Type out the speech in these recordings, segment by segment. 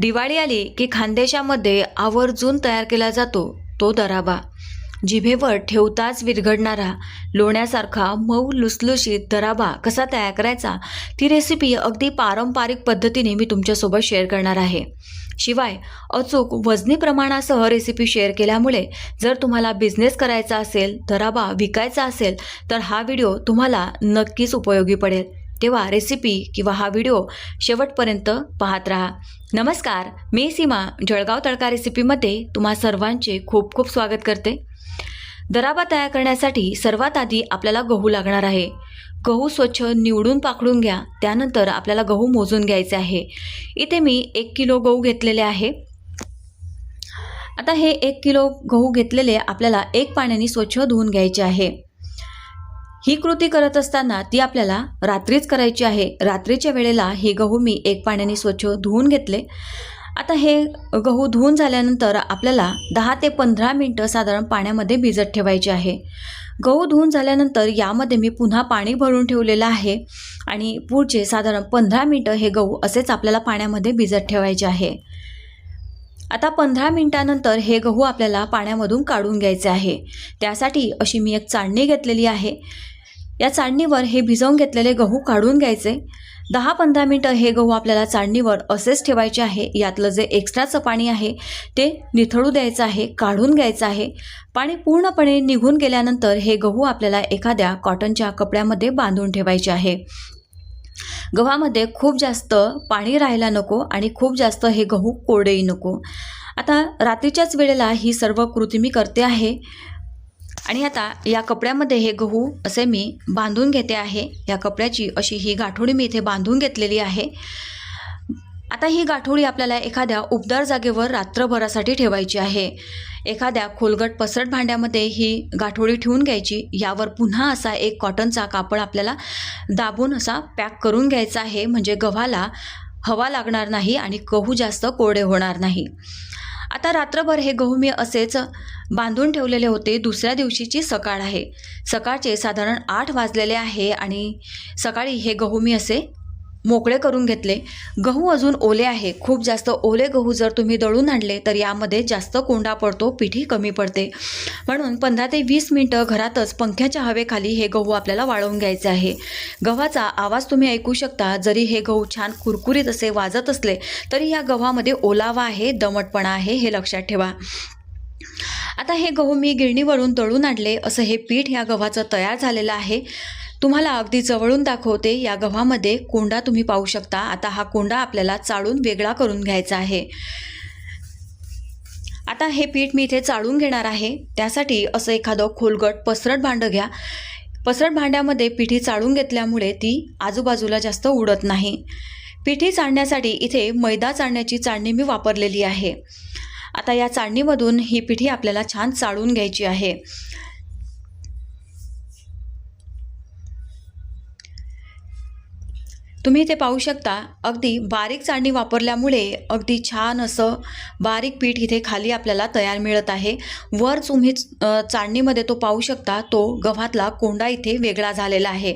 दिवाळी आली की खानदेशामध्ये आवर्जून तयार केला जातो तो दराबा जिभेवर ठेवताच विरघडणारा लोण्यासारखा मऊ लुसलुशीत दराबा कसा तयार करायचा ती रेसिपी अगदी पारंपरिक पद्धतीने मी तुमच्यासोबत शेअर करणार आहे. शिवाय अचूक वजनी प्रमाणासह रेसिपी शेअर केल्यामुळे जर तुम्हाला बिझनेस करायचा असेल दराबा विकायचा असेल तर हा व्हिडिओ तुम्हाला नक्कीच उपयोगी पडेल. तेव्हा रेसिपी किंवा हा व्हिडिओ शेवटपर्यंत पाहत राहा. नमस्कार मी सीमा जळगाव तडका रेसिपीमध्ये तुम्हा सर्वांचे खूप खूप स्वागत करते. दराबा तयार करण्यासाठी सर्वात आधी आपल्याला गहू लागणार आहे. गहू स्वच्छ निवडून पाकडून घ्या त्यानंतर आपल्याला गहू मोजून घ्यायचे आहे. इथे मी एक किलो गहू घेतलेले आहे. आता हे एक किलो गहू घेतलेले आपल्याला एक पाण्याने स्वच्छ धुवून घ्यायचे आहे. ही कृती करत असताना ती आपल्याला रात्रीच करायची आहे. रात्रीच्या वेळेला हे गहू मी एक पाण्याने स्वच्छ धुवून घेतले. आता हे गहू धुवून झाल्यानंतर आपल्याला दहा ते पंधरा मिनटं साधारण पाण्यामध्ये भिजत ठेवायचे आहे. गहू धुवून झाल्यानंतर यामध्ये मी पुन्हा पाणी भरून ठेवलेलं आहे आणि पुढचे साधारण पंधरा मिनटं हे गहू असेच आपल्याला पाण्यामध्ये भिजत ठेवायचे आहे. आता पंधरा मिनटानंतर हे गहू आपल्याला पाण्यामधून काढून घ्यायचे आहे. त्यासाठी अशी मी एक चाळणी घेतलेली आहे. या चाळणीवर हे भिजवून घेतलेले गहू काढून घ्यायचे. दहा पंधरा मिनटं हे गहू आपल्याला चाळणीवर असेच ठेवायचे आहे. यातलं जे एक्स्ट्राचं पाणी आहे ते निथळू द्यायचं आहे काढून घ्यायचं आहे. पाणी पूर्णपणे निघून गेल्यानंतर हे गहू आपल्याला एखाद्या कॉटनच्या कपड्यामध्ये बांधून ठेवायचे आहे. गव्हामध्ये खूप जास्त पाणी राहायला नको आणि खूप जास्त हे गहू कोरडेही नको. आता रात्रीच्याच वेळेला ही सर्व कृती मी करते आहे. आणि आता या कपड्यामध्ये हे गहू असे मी बांधून घेते आहे. या कपड्याची अशी ही गाठोडी मी इथे बांधून घेतलेली आहे. आता ही गाठोडी आपल्याला एखाद्या उबदार जागेवर रात्रभरासाठी ठेवायची आहे. एखाद्या खोलगट पसरट भांड्यामध्ये ही गाठोडी ठेवून घ्यायची. यावर पुन्हा असा एक कॉटनचा कापड आपल्याला दाबून असा पॅक करून घ्यायचा आहे. म्हणजे गव्हाला हवा लागणार नाही आणि गहू जास्त कोरडे होणार नाही. आता रात्रभर हे गहू मी असेच बांधून ठेवलेले होते. दुसऱ्या दिवशीची सकाळ आहे. सकाळचे साधारण आठ वाजलेले आहे आणि सकाळी हे गहू मी असे मोकळे करून घेतले. गहू अजून ओले आहे. खूप जास्त ओले गहू जर तुम्ही दळून आणले तर यामध्ये जास्त कोंडा पडतो पिठी कमी पडते. म्हणून पंधरा ते वीस मिनटं घरातच पंख्याच्या हवेखाली हे गहू आपल्याला वाळवून घ्यायचे आहे. गव्हाचा आवाज तुम्ही ऐकू शकता. जरी हे गहू छान कुरकुरीत असे वाजत असले तरी या गव्हामध्ये ओलावा आहे दमटपणा आहे हे लक्षात ठेवा. आता हे गहू मी गिरणीवरून दळून आणले. असं हे पीठ या गव्हाचं तयार झालेलं आहे. तुम्हाला अगदी जवळून दाखवते या गव्हामध्ये कोंडा तुम्ही पाहू शकता. आता हा कोंडा आपल्याला चाळून वेगळा करून घ्यायचा आहे. आता हे पीठ मी इथे चाळून घेणार आहे. त्यासाठी असं एखादं खोलगट पसरट भांडं घ्या. पसरट भांड्यामध्ये पिठी चाळून घेतल्यामुळे ती आजूबाजूला जास्त उडत नाही. पिठी चाळण्यासाठी इथे मैदा चाळण्याची चाळणी मी वापरलेली आहे. आता या चाळणीमधून ही पिठी आपल्याला छान चाळून घ्यायची आहे. तुम्ही इथे पाहू शकता अगदी बारीक चाळणी वापरल्यामुळे अगदी छान असं बारीक पीठ इथे खाली आपल्याला तयार मिळत आहे. वर तुम्ही चाळणीमध्ये तो पाहू शकता तो गव्हातला कोंडा इथे वेगळा झालेला आहे.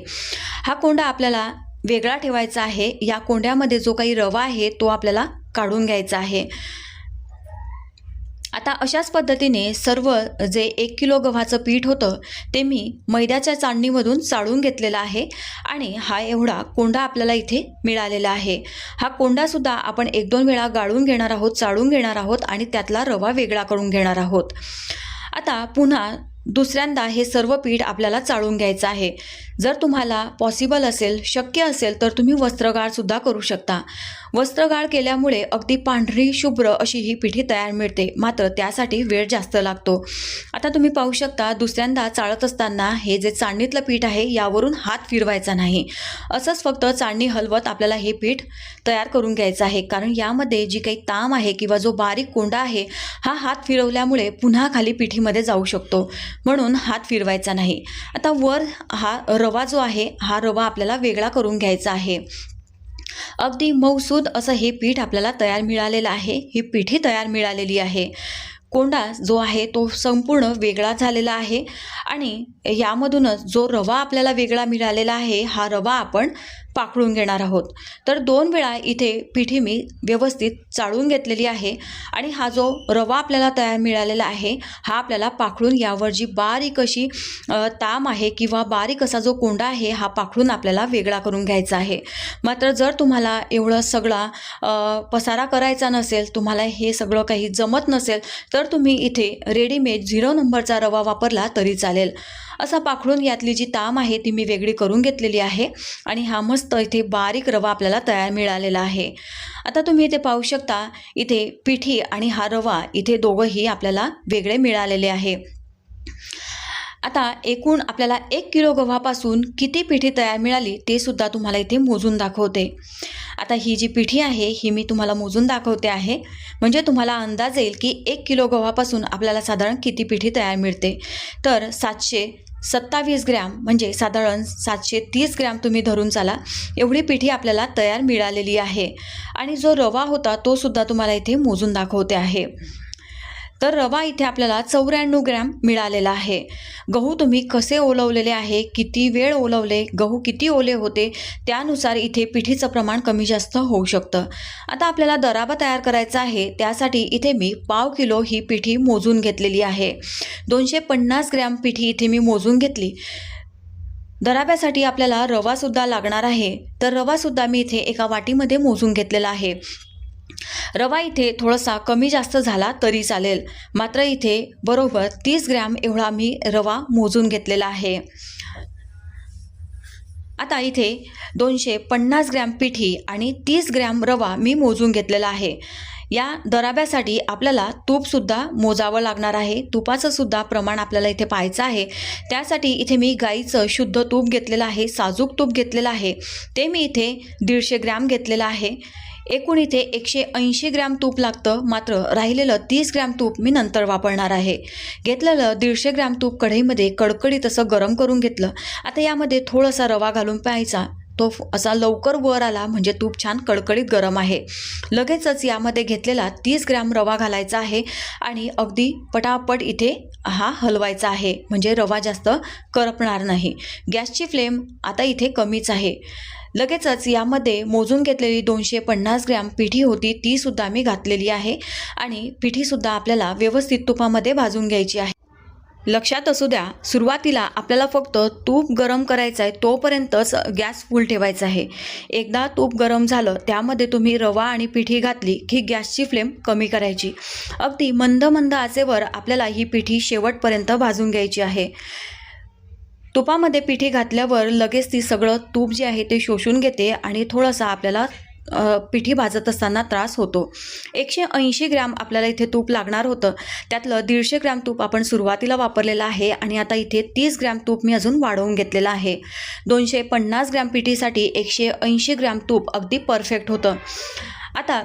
हा कोंडा आपल्याला वेगळा ठेवायचा आहे. या कोंड्यामध्ये जो काही रवा आहे तो आपल्याला काढून घ्यायचा आहे. आता अशाच पद्धतीने सर्व जे एक किलो गव्हाचं पीठ होतं ते मी मैद्याच्या चाळणीमधून चाळून घेतलेलं आहे आणि हा एवढा कोंडा आपल्याला इथे मिळालेला आहे. हा कोंडासुद्धा आपण एक दोन वेळा गाळून घेणार आहोत चाळून घेणार आहोत आणि त्यातला रवा वेगळा करून घेणार आहोत. आता पुन्हा दुसऱ्यांदा हे सर्व पीठ आपल्याला चाळून घ्यायचं आहे. जर तुम्हाला पॉसिबल असेल शक्य असेल तर तुम्ही वस्त्रगाळसुद्धा करू शकता. वस्त्रगाळ केल्यामुळे अगदी पांढरी शुभ्र अशी ही पिठी तयार मिळते. मात्र त्यासाठी वेळ जास्त लागतो. आता तुम्ही पाहू शकता दुसऱ्यांदा चाळत असताना हे जे चाळणीतलं पीठ आहे यावरून हात फिरवायचा नाही. असंच फक्त चाळणी हलवत आपल्याला हे पीठ तयार करून घ्यायचं आहे. कारण यामध्ये जी काही ताम आहे किंवा जो बारीक कोंडा आहे हा हात फिरवल्यामुळे पुन्हा खाली पिठीमध्ये जाऊ शकतो. म्हणून हात फिरवायचा नाही. आता वर हा रवा जो आहे हा रवा आपल्याला वेगळा करून घ्यायचा आहे. अगदी मऊसूद असं हे पीठ आपल्याला तयार मिळालेलं आहे. ही पिठी तयार मिळालेली आहे. कोंडा जो आहे तो संपूर्ण वेगळा झालेला आहे आणि यामधूनच जो रवा आपल्याला वेगळा मिळालेला आहे हा रवा आपण पाकळून घेणार आहोत. तर दोन वेळा इथे पिठी मी व्यवस्थित चाळून घेतलेली आहे आणि हा जो रवा आपल्याला तयार मिळालेला आहे हा आपल्याला पाखळून यावर जी बारीक अशी ताम आहे किंवा बारीक असा जो कोंडा आहे हा पाखळून आपल्याला वेगळा करून घ्यायचा आहे. मात्र जर तुम्हाला एवढं सगळा पसारा करायचा नसेल तुम्हाला हे सगळं काही जमत नसेल तर तुम्ही इथे रेडीमेड झिरो नंबरचा रवा वापरला तरी चालेल. असा पाखडून यातली जी ताम आहे ती मी वेगळी करून घेतलेली आहे आणि हा मस्त इथे बारीक रवा आपल्याला तयार मिळालेला आहे. आता तुम्ही इथे पाहू शकता इथे पिठी आणि हा रवा इथे दोघंही आपल्याला वेगळे मिळालेले आहे. आता एकूण आपल्याला एक किलो गव्हापासून किती पिठी तयार मिळाली ते सुद्धा तुम्हाला इथे मोजून दाखवते. आता ही जी पिठी आहे ही मी तुम्हाला मोजून दाखवते आहे. म्हणजे तुम्हाला अंदाज येईल की एक किलो गव्हापासून आपल्याला साधारण किती पिठी तयार मिळते. तर सातशे सत्तावीस ग्रॅम म्हणजे साधारण सातशे तीस ग्रॅम तुम्ही धरून चाला. एवढी पिठी आपल्याला तयार मिळालेली आहे. आणि जो रवा होता तो सुद्धा तुम्हाला इथे मोजून दाखवते आहे. तर रवा इथे आपल्याला चौऱ्याण्णव ग्रॅम मिळालेला आहे. गहू तुम्ही कसे ओलवलेले आहे? किती वेळ ओलवले? गहू किती ओले होते? त्यानुसार इथे पिठीचं प्रमाण कमी जास्त होऊ शकतं. आता आपल्याला दराबा तयार करायचा आहे. त्यासाठी इथे मी पाव किलो ही पिठी मोजून घेतलेली आहे. दोनशे पन्नास ग्रॅम पिठी इथे मी मोजून घेतली. दराब्यासाठी आपल्याला रवासुद्धा लागणार आहे. तर रवासुद्धा मी इथे एका वाटीमध्ये मोजून घेतलेला आहे. रवा इथे थोडासा कमी जास्त झाला तरी चालेल. मात्र इथे बरोबर तीस ग्रॅम एवढा मी रवा मोजून घेतलेला आहे. आता इथे दोनशे पन्नास ग्रॅम पिठी आणि तीस ग्रॅम रवा मी मोजून घेतलेला आहे. या दराब्यासाठी आपल्याला तूपसुद्धा मोजावं लागणार आहे. तुपाचं सुद्धा प्रमाण आपल्याला इथे पाहायचं आहे. त्यासाठी इथे मी गाईचं शुद्ध तूप घेतलेलं आहे साजूक तूप घेतलेलं आहे. ते मी इथे दीडशे ग्रॅम घेतलेलं आहे. एकूण इथे एकशे ऐंशी ग्रॅम तूप लागतं. मात्र राहिलेलं तीस ग्रॅम तूप मी नंतर वापरणार आहे. घेतलेलं दीडशे ग्रॅम तूप कढईमध्ये कडकडीत असं गरम करून घेतलं. आता यामध्ये थोडासा रवा घालून प्यायचा. तो फ- असा लवकर वर आला म्हणजे तूप छान कडकडीत गरम आहे. लगेचच यामध्ये घेतलेला तीस ग्रॅम रवा घालायचा आहे आणि अगदी पटापट इथे हा हलवायचा आहे. म्हणजे रवा जास्त करपणार नाही. गॅसची फ्लेम आता इथे कमीच आहे. लगेचच यामध्ये मोजून घेतलेली दोनशे पन्नास ग्रॅम पिठी होती तीसुद्धा मी घातलेली आहे आणि पिठीसुद्धा आपल्याला व्यवस्थित तुपामध्ये भाजून घ्यायची आहे. लक्षात असू द्या सुरुवातीला आपल्याला फक्त तूप गरम करायचं आहे तोपर्यंतच गॅस फुल ठेवायचा आहे. एकदा तूप गरम झालं त्यामध्ये तुम्ही रवा आणि पिठी घातली की गॅसची फ्लेम कमी करायची. अगदी मंद मंद आचेवर आपल्याला ही पिठी शेवटपर्यंत भाजून घ्यायची आहे. तुपामध्ये पिठी घातल्यावर लगेच ती सगळं तूप जे आहे ते शोषून घेते आणि थोडासा आपल्याला पिठी भाजत असताना त्रास होतो. एकशे ऐंशी ग्रॅम आपल्याला इथे तूप लागणार होतं. त्यातलं दीडशे ग्रॅम तूप आपण सुरुवातीला वापरलेलं आहे आणि आता इथे तीस ग्रॅम तूप मी अजून वाढवून घेतलेलं आहे. दोनशे पन्नास ग्रॅम पिठीसाठी एकशे ऐंशी ग्रॅम तूप अगदी परफेक्ट होतं. आता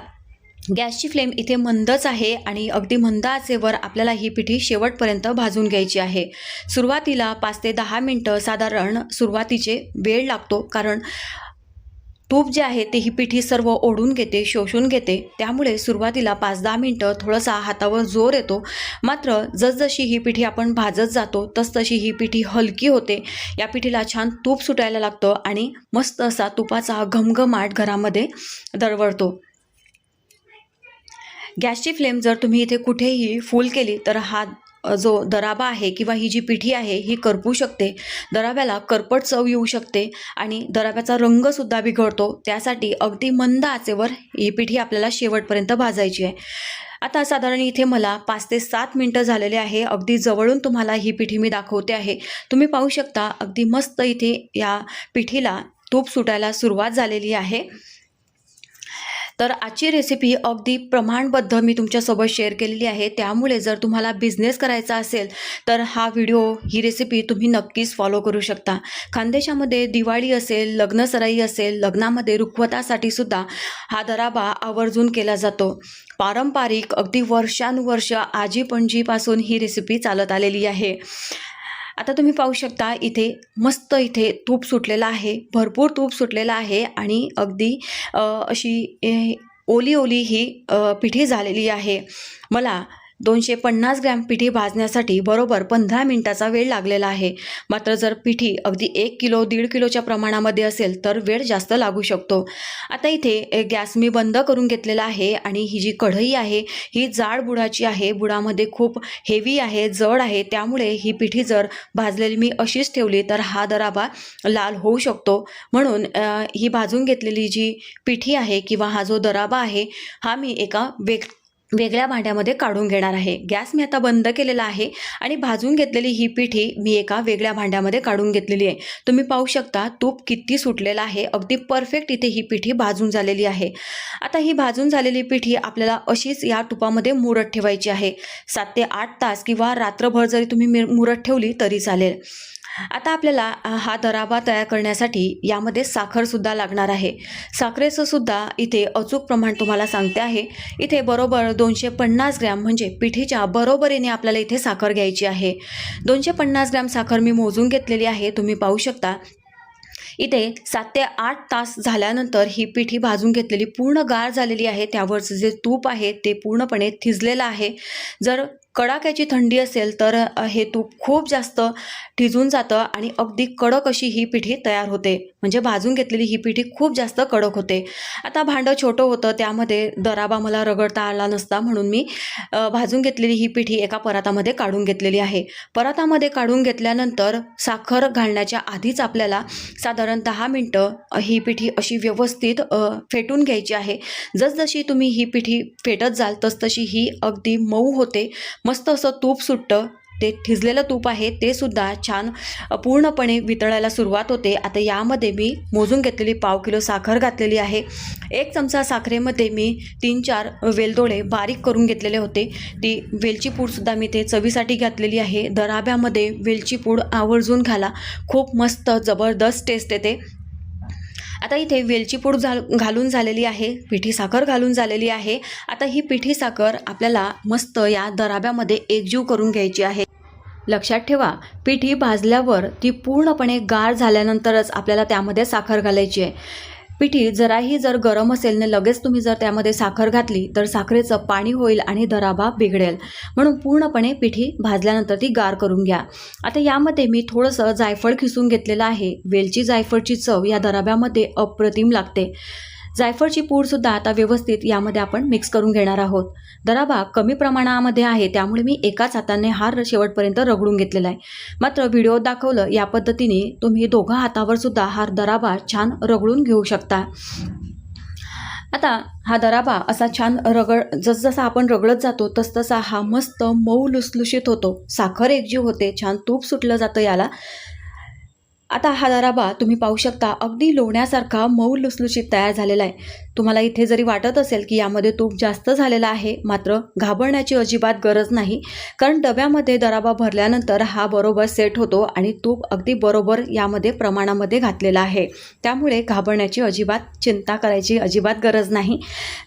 गॅसची फ्लेम इथे मंदच आहे आणि अगदी मंद आचेवर आपल्याला ही पिठी शेवटपर्यंत भाजून घ्यायची आहे. सुरुवातीला पाच ते दहा मिनटं साधारण सुरुवातीचे वेळ लागतो कारण तूप जे आहे ते ही पिठी सर्व ओढून घेते शोषून घेते. त्यामुळे सुरुवातीला पाच दहा मिनटं थोडासा हातावर जोर येतो. मात्र जसजशी ही पिठी आपण भाजत जातो तसतशी ही पिठी हलकी होते. या पिठीला छान तूप सुटायला लागतं आणि मस्त असा तुपाचा घमघमाट घरामध्ये दरवळतो. गॅसची फ्लेम जर तुम्ही इथे कुठेही फुल केली तर हा जो दराबा आहे किंवा ही जी पिठी आहे ही करपू शकते. दराब्याला करपट चव येऊ शकते आणि दराब्याचा रंगसुद्धा बिघडतो. त्यासाठी अगदी मंद आचेवर ही पिठी आपल्याला शेवटपर्यंत भाजायची आहे. आता साधारण इथे मला पाच ते सात मिनटं झालेले आहे. अगदी जवळून तुम्हाला ही पिठी मी दाखवते आहे. तुम्ही पाहू शकता अगदी मस्त इथे या पिठीला तूप सुटायला सुरुवात झालेली आहे. तर आजची रेसिपी अगदी प्रमाणबद्ध मी तुमच्यासोबत शेअर केलेली आहे. त्यामुळे जर तुम्हाला बिझनेस करायचा असेल तर हा व्हिडिओ ही रेसिपी तुम्ही नक्कीच फॉलो करू शकता. खानदेशामध्ये दिवाळी असेल लग्नसराई असेल लग्नामध्ये रुखवतासाठी सुद्धा हा दराबा आवर्जून केला जातो. पारंपरिक अगदी वर्षानुवर्ष आजी पणजीपासून ही रेसिपी चालत आलेली आहे. आता तुम्ही पाहू शकता इथे मस्त इथे तूप सुटलेलं आहे. भरपूर तूप सुटलेलं आहे आणि अगदी अशी ओली ओली ही पिठी झालेली आहे. मला दोनशे पन्नास ग्रॅम पिठी भाजण्यासाठी बरोबर पंधरा मिनिटाचा वेळ लागलेला आहे. मात्र जर पिठी अगदी एक किलो दीड किलोच्या प्रमाणामध्ये असेल तर वेळ जास्त लागू शकतो. आता इथे गॅस मी बंद करून घेतलेला आहे आणि ही जी कढई आहे ही जाड बुडाची आहे. बुडामध्ये खूप हेवी आहे जड आहे. त्यामुळे ही पिठी जर भाजलेली मी अशीच ठेवली तर हा दराबा लाल होऊ शकतो. म्हणून ही भाजून घेतलेली जी पिठी आहे किंवा हा जो दराबा आहे हा मी एका वेग वेगळ्या भांड्यामध्ये काढून घेणार आहे. गॅस मी आता बंद केलेला आहे आणि भाजून घेतलेली ही पिठी मी एका वेगळ्या भांड्यामध्ये काढून घेतलेली आहे. तुम्ही पाहू शकता तूप किती सुटलेलं आहे. अगदी परफेक्ट इथे ही पिठी भाजून झालेली आहे. आता ही भाजून झालेली पिठी आपल्याला अशीच या तुपामध्ये मुरत ठेवायची आहे. सात ते आठ तास किंवा रात्रभर जरी तुम्ही मुरत ठेवली तरी चालेल. आता आपल्याला हा दराबा तयार करण्यासाठी यामध्ये साखरसुद्धा लागणार आहे. साखरेचं सुद्धा इथे अचूक प्रमाण तुम्हाला सांगते आहे. इथे बरोबर दोनशे पन्नास ग्रॅम म्हणजे पिठीच्या बरोबरीने आपल्याला इथे साखर घ्यायची आहे. दोनशे पन्नास ग्रॅम साखर मी मोजून घेतलेली आहे तुम्ही पाहू शकता. इथे सात ते आठ तास झाल्यानंतर ही पिठी भाजून घेतलेली पूर्ण गार झालेली आहे. त्यावरचं जे तूप आहे ते पूर्णपणे थिजलेलं आहे. जर कडाक्याची थंडी असेल तर हे तूप खूप जास्त ठिजून जातं आणि अगदी कडक अशी ही पिठी तयार होते. म्हणजे भाजून घेतलेली ही पिठी खूप जास्त कडक होते. आता भांडं छोटं होतं त्यामध्ये दराबा मला रगडता आला नसता म्हणून मी भाजून घेतलेली ही पिठी एका परातामध्ये काढून घेतलेली आहे. परातामध्ये काढून घेतल्यानंतर साखर घालण्याच्या आधीच आपल्याला साधारण दहा मिनटं ही पिठी अशी व्यवस्थित फेटून घ्यायची आहे. जसजशी तुम्ही ही पिठी फेटत जाल तसतशी ही अगदी मऊ होते. मस्त असं तूप सुटतं ते ठिजलेलं तूप आहे ते सुद्धा छान पूर्णपणे वितळायला सुरुवात होते. आता यामध्ये मी मोजून घेतलेली पाव किलो साखर घातलेली आहे. एक चमचा साखरेमध्ये मी तीन चार वेलदोडे बारीक करून घेतलेले होते. ती वेलची पूडसुद्धा मी ते चवीसाठी घातलेली आहे. दराब्यामध्ये वेलची पूड आवर्जून घाला. खूप मस्त जबरदस्त टेस्ट येते. आता इथे वेलची पूड झाल घालून झालेली आहे पिठी साखर घालून झालेली आहे. आता ही पिठी साखर आपल्याला मस्त या दराब्यामध्ये एकजीव करून घ्यायची आहे. लक्षात ठेवा पिठी भाजल्यावर ती पूर्णपणे गार झाल्यानंतरच आपल्याला त्यामध्ये साखर घालायची आहे. पिठी जराही जर गरम असेल ना लगेच तुम्ही जर त्यामध्ये साखर घातली तर साखरेचं पाणी होईल आणि दराबा बिघडेल. म्हणून पूर्णपणे पिठी भाजल्यानंतर ती गार करून घ्या. आता यामध्ये मी थोडंसं जायफळ खिसून घेतलेलं आहे. वेलची जायफळची चव या दराब्यामध्ये अप्रतिम लागते. जायफळची पूडसुद्धा आता व्यवस्थित यामध्ये आपण मिक्स करून घेणार आहोत. दराबा कमी प्रमाणामध्ये आहे त्यामुळे मी एकाच हाताने हार शेवटपर्यंत रगडून घेतलेला आहे. मात्र व्हिडिओ दाखवलं या पद्धतीने तुम्ही दोघा हातावर सुद्धा हार दराबा छान रगडून घेऊ शकता. आता हा दराबा असा छान रगड जसजसा आपण रगडत जातो तसतसा हा मस्त मऊ लुसलुशीत होतो. साखर एकजीव होते छान तूप सुटलं जातं याला. आता हा दराबा तुम्ही पाहू शकता अगदी लोण्यासारखा मऊ लुसलुशीत तयार झालेला आहे. तुम्हाला इथे जरी वाटत असेल की यामध्ये तूप जास्त झालेला आहे मात्र घाबरण्याची अजिबात गरज नाही कारण डब्यामध्ये दराबा भरल्यानंतर हा बरोबर सेट होतो आणि तूप अगदी बरोबर यामध्ये प्रमाणामध्ये घातलेला आहे. त्यामुळे घाबरण्याची अजिबात चिंता करायची अजिबात गरज नाही.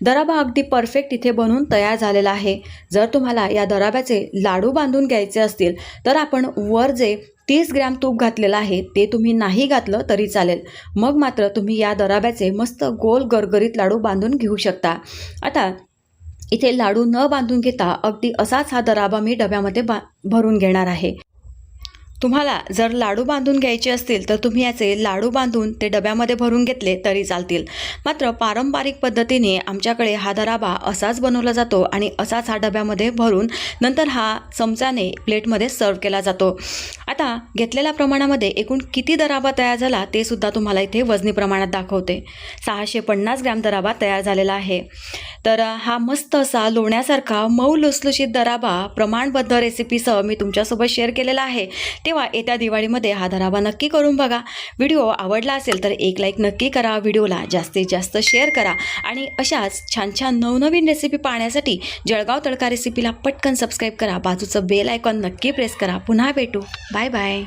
दराबा अगदी परफेक्ट इथे बनून तयार झालेला आहे. जर तुम्हाला या दराब्याचे लाडू बांधून घ्यायचे असतील तर आपण वर जे तीस ग्रॅम तूप घातलेलं आहे ते तुम्ही नाही घातलं तरी चालेल. मग मात्र तुम्ही या दराब्याचे मस्त गोल गरगरीत लाडू बांधून घेऊ शकता. आता इथे लाडू न बांधून घेता अगदी असाच हा दराबा मी डब्यामध्ये बा भरून घेणार आहे. तुम्हाला जर लाडू बांधून घ्यायचे असतील तर तुम्ही याचे लाडू बांधून ते डब्यामध्ये भरून घेतले तरी चालतील. मात्र पारंपरिक पद्धतीने आमच्याकडे हा दराबा असाच बनवला जातो आणि असाच हा डब्यामध्ये भरून नंतर हा चमचाने प्लेटमध्ये सर्व केला जातो. आता घेतलेल्या प्रमाणामध्ये एकूण किती दराबा तयार झाला ते सुद्धा तुम्हाला इथे वजनी प्रमाणात दाखवते. सहाशे पन्नास ग्रॅम दराबा तयार झालेला आहे. तर हा मस्त असा लोण्यासारखा मऊ लुसलुशीत दराबा प्रमाणबद्ध रेसिपीसह मी तुमच्यासोबत शेअर केलेला आहे. तेव्हा येत्या दिवाळीमध्ये हा दराबा नक्की करून बघा. व्हिडिओ आवडला असेल तर एक लाईक नक्की करा. व्हिडिओला जास्तीत जास्त शेअर करा. आणि अशाच छान छान नवनवीन रेसिपी पाहण्यासाठी जळगाव तडका रेसिपीला पटकन सबस्क्राईब करा. बाजूचं बेल आयकॉन नक्की प्रेस करा. पुन्हा भेटू. Bye bye